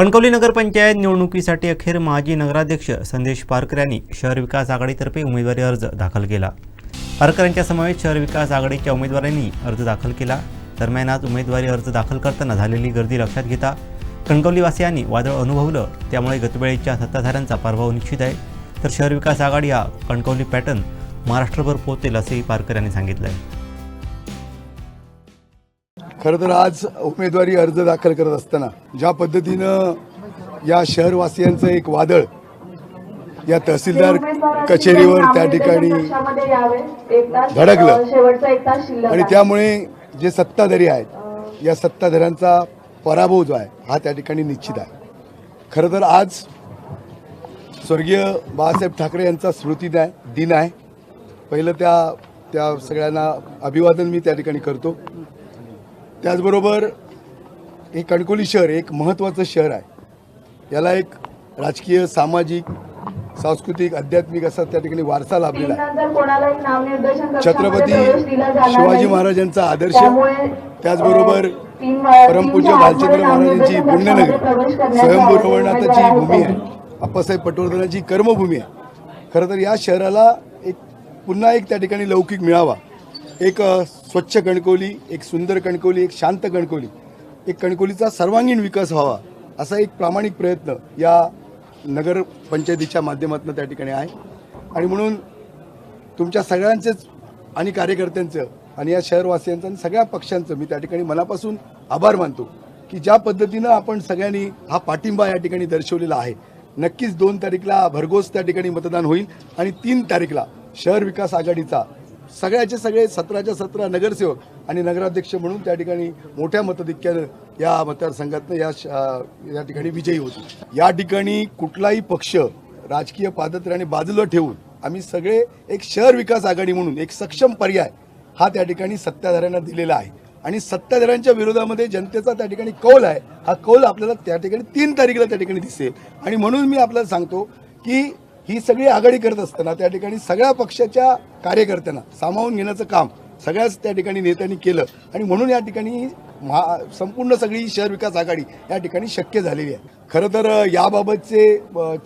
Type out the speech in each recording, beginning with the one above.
कणकवली नगरपंचायत निवडणुकीसाठी अखेर माजी नगराध्यक्ष संदेश पारकर यांनी शहर विकास आघाडीतर्फे उमेदवारी अर्ज दाखल केला. पारकर यांच्या समवेत शहर विकास आघाडीच्या उमेदवारांनी अर्ज दाखल केला. दरम्यान आज उमेदवारी अर्ज दाखल करताना झालेली गर्दी लक्षात घेता कणकवलीवासियांनी वादळ अनुभवलं. त्यामुळे गतवेळेच्या सत्ताधाऱ्यांचा पराभव निश्चित आहे. तर शहर विकास आघाडी हा कणकवली पॅटर्न महाराष्ट्रभर पोहोचेल असेही पारकर यांनी सांगितलं आहे खरं तर आज उमेदवारी अर्ज दाखल करत असताना ज्या पद्धतीनं या शहरवासियांचं एक वादळ या तहसीलदार कचेरीवर त्या ठिकाणी धडकलं. आणि त्यामुळे जे सत्ताधारी आहेत या सत्ताधाऱ्यांचा पराभव जो आहे हा त्या ठिकाणी निश्चित आहे. खरं तर आज स्वर्गीय बाळासाहेब ठाकरे यांचा स्मृती दिन आहे. पहिलं त्या त्या सगळ्यांना अभिवादन मी त्या ठिकाणी करतो. त्याचबरोबर हे कणकोली शहर एक महत्त्वाचं शहर आहे. याला एक राजकीय सामाजिक सांस्कृतिक आध्यात्मिक असा त्या ठिकाणी वारसा लाभलेला आहे. छत्रपती शिवाजी महाराजांचा आदर्श त्याचबरोबर परमपूज्य भालचंद्र महाराजांची पुण्यनगरी स्वयंभू रवळनाथाची भूमी आहे. अप्पासाहेब पटवर्धनाची कर्मभूमी आहे. खरं तर या शहराला एक पुन्हा एक त्या ठिकाणी लौकिक मिळावा. एक स्वच्छ कणकवली एक सुंदर कणकवली एक शांत कणकवली. एक कणकवलीचा सर्वांगीण विकास व्हावा असा एक प्रामाणिक प्रयत्न या नगरपंचायतीच्या माध्यमातून त्या ठिकाणी आहे. आणि म्हणून तुमच्या सगळ्यांचेच आणि कार्यकर्त्यांचं आणि या शहरवासियांचं आणि सगळ्या पक्षांचं मी त्या ठिकाणी मनापासून आभार मानतो की ज्या पद्धतीनं आपण सगळ्यांनी हा पाठिंबा या ठिकाणी दर्शवलेला आहे. नक्कीच दोन तारीखला भरघोस त्या ठिकाणी मतदान होईल आणि तीन तारीखला शहर विकास आघाडीचा सगळ्याचे सगळे सतराच्या सतरा नगरसेवक आणि नगराध्यक्ष म्हणून त्या ठिकाणी मोठ्या मतधिक्यानं या मतदारसंघातनं या श- या ठिकाणी विजयी होतो. या ठिकाणी कुठलाही पक्ष राजकीय पादत्र्याने बाजूला ठेवून आम्ही सगळे एक शहर विकास आघाडी म्हणून एक सक्षम पर्याय हा त्या ठिकाणी सत्ताधाऱ्यांना दिलेला आहे. आणि सत्ताधाऱ्यांच्या विरोधामध्ये जनतेचा त्या ठिकाणी कौल आहे. हा कौल आपल्याला त्या ठिकाणी तीन तारीखला त्या ठिकाणी दिसेल. आणि म्हणून मी आपल्याला सांगतो की ही सगळी आघाडी करत असताना त्या ठिकाणी सगळ्या पक्षाच्या कार्यकर्त्यांना सामावून घेण्याचं काम सगळ्याच त्या ठिकाणी नेत्यांनी केलं. आणि म्हणून या ठिकाणी महा संपूर्ण सगळी शहर विकास आघाडी या ठिकाणी शक्य झालेली आहे. खरं तर याबाबतचे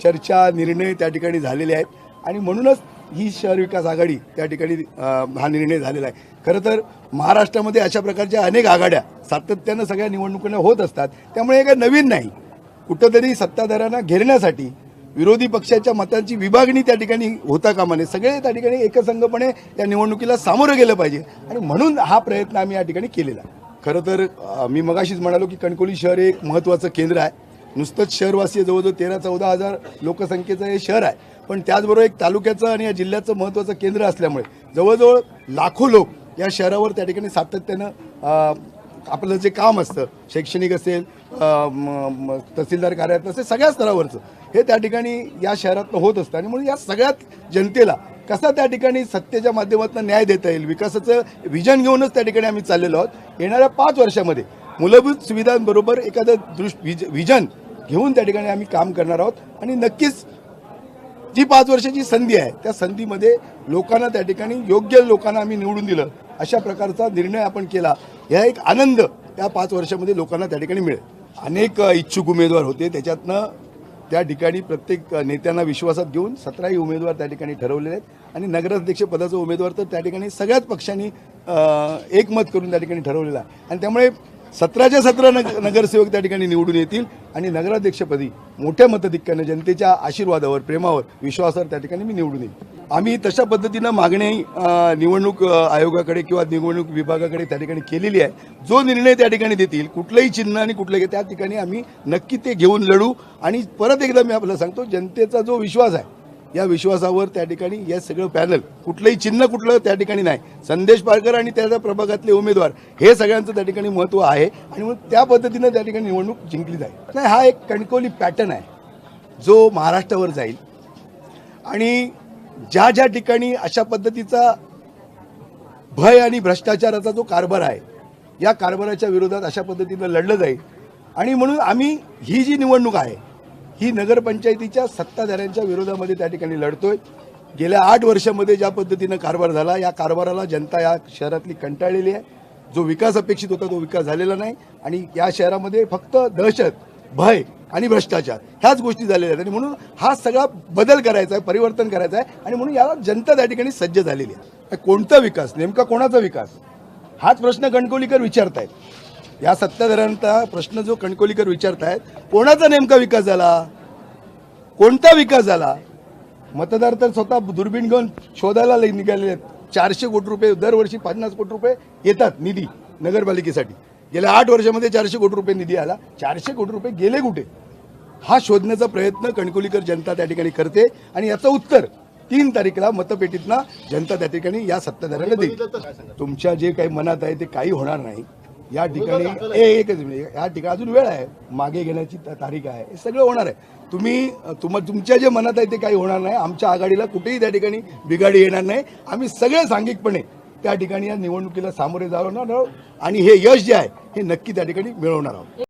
चर्चा निर्णय त्या ठिकाणी झालेले आहेत. आणि म्हणूनच ही शहर विकास आघाडी त्या ठिकाणी हा निर्णय झालेला आहे. खरं तर महाराष्ट्रामध्ये अशा प्रकारच्या अनेक आघाड्या सातत्यानं सगळ्या निवडणुकांना होत असतात. त्यामुळे हे काही नवीन नाही. कुठंतरी सत्ताधाऱ्यांना घेरण्यासाठी विरोधी पक्षाच्या मतांची विभागणी त्या ठिकाणी होता कामा नये सगळे त्या ठिकाणी एकसंघपणे या निवडणुकीला सामोरं गेलं पाहिजे. आणि म्हणून हा प्रयत्न आम्ही या ठिकाणी केलेला खरं तर मी मगाशीच म्हणालो की कणकोली शहर हे एक महत्त्वाचं केंद्र आहे. नुसतंच शहरवासी जवळजवळ तेरा चौदा हजार लोकसंख्येचं हे शहर आहे. पण त्याचबरोबर एक तालुक्याचं आणि या जिल्ह्याचं महत्त्वाचं केंद्र असल्यामुळे जवळजवळ लाखो लोक या शहरावर त्या ठिकाणी सातत्यानं आपलं जे काम असतं शैक्षणिक असेल तहसीलदार कार्यालयात असेल सगळ्या स्तरावरचं. हे त्या ठिकाणी या शहरातनं होत असतं आणि म्हणून या सगळ्यात जनतेला कसा त्या ठिकाणी सत्तेच्या माध्यमातून न्याय देता येईल विकासाचं विजन घेऊनच त्या ठिकाणी आम्ही चाललेलो आहोत. येणाऱ्या पाच वर्षामध्ये मूलभूत सुविधांबरोबर एखादं दृष्ट विज विजन घेऊन त्या ठिकाणी आम्ही काम करणार आहोत. आणि नक्कीच जी पाच वर्षाची संधी आहे त्या संधीमध्ये लोकांना त्या ठिकाणी योग्य लोकांना आम्ही निवडून दिलं. अशा प्रकारचा निर्णय आपण केला. ह्या एक आनंद त्या पाच वर्षामध्ये लोकांना त्या ठिकाणी मिळेल. अनेक इच्छुक उमेदवार होते. त्याच्यातनं त्या ठिकाणी प्रत्येक नेत्यांना विश्वासात घेऊन सतराही उमेदवार त्या ठिकाणी ठरवलेले आहेत. आणि नगराध्यक्ष पदाचा उमेदवार तर त्या ठिकाणी सगळ्याच पक्षांनी एकमत करून त्या ठिकाणी ठरवलेला आहे. आणि त्यामुळे सतराच्या सतरा नग नगरसेवक त्या ठिकाणी निवडून येतील आणि नगराध्यक्षपदी मोठ्या मतधिक्यानं जनतेच्या आशीर्वादावर प्रेमावर विश्वासावर त्या ठिकाणी मी निवडून येईल आम्ही तशा पद्धतीनं मागणी निवडणूक आयोगाकडे किंवा निवडणूक विभागाकडे त्या ठिकाणी केलेली आहे. जो निर्णय त्या ठिकाणी देतील कुठलंही चिन्ह आणि कुठलंही त्या ठिकाणी आम्ही नक्की ते घेऊन लढू. आणि परत एकदा मी आपल्याला सांगतो जनतेचा जो विश्वास आहे या विश्वासावर त्या ठिकाणी या सगळं पॅनल कुठलंही चिन्ह कुठलं त्या ठिकाणी नाही. संदेश पारकर आणि त्याच्या प्रभागातले उमेदवार हे सगळ्यांचं त्या ठिकाणी महत्त्व आहे. आणि मग त्या पद्धतीनं त्या ठिकाणी निवडणूक जिंकली जाईल. नाही हा एक कणकवली पॅटर्न आहे. जो महाराष्ट्रावर जाईल. आणि ज्या ज्या ठिकाणी अशा पद्धतीचा भय आणि भ्रष्टाचाराचा जो कारभार आहे या कारभाराच्या विरोधात अशा पद्धतीनं लढलं जाईल. आणि म्हणून आम्ही ही जी निवडणूक आहे ही नगरपंचायतीच्या सत्ताधाऱ्यांच्या विरोधामध्ये त्या ठिकाणी लढतोय. गेल्या आठ वर्षामध्ये ज्या पद्धतीनं कारभार झाला या कारभाराला जनता या शहरातली कंटाळलेली आहे. जो विकास अपेक्षित होता तो विकास झालेला नाही. आणि या शहरामध्ये फक्त दहशत भय आणि भ्रष्टाचार. ह्याच गोष्टी झालेल्या आहेत. आणि म्हणून हा सगळा बदल करायचा आहे परिवर्तन करायचं आहे. आणि म्हणून याला जनता त्या ठिकाणी सज्ज झालेली आहे. कोणता विकास? नेमका कोणाचा विकास? हाच प्रश्न कणकोलीकर विचारतायत. या सत्ताधाऱ्यांचा प्रश्न जो कणकोलीकर विचारतायत कोणाचा नेमका विकास झाला? कोणता विकास झाला? मतदार तर स्वतः दुर्बीण घेऊन शोधायला लई निघालेले आहेत. चारशे कोटी रुपये दरवर्षी पन्नास कोटी रुपये येतात निधी नगरपालिकेसाठी. गेल्या आठ वर्षामध्ये चारशे कोटी रुपये निधी आला. चारशे कोटी रुपये गेले कुठे? हा शोधण्याचा प्रयत्न कणकोलीकर जनता त्या ठिकाणी करते आणि याचं उत्तर तीन तारीखला मतपेटीतनं जनता त्या ठिकाणी या सत्ताधाऱ्याला देईल. तुमच्या जे काही मनात आहे ते काही होणार नाही. या ठिकाणी एकच मिनिट या ठिकाणी अजून वेळ आहे. मागे घेण्याची तारीख आहे. हे सगळं होणार आहे. तुम्ही तुम तुमच्या जे मनात आहे ते काही होणार नाही. आमच्या आघाडीला कुठेही त्या ठिकाणी बिघाडी येणार नाही. आम्ही सगळे सांघिकपणे त्या ठिकाणी या निवडणुकीला सामोरे जाणार आहोत आणि हे यश जे आहे हे नक्की त्या ठिकाणी मिळवणार आहोत.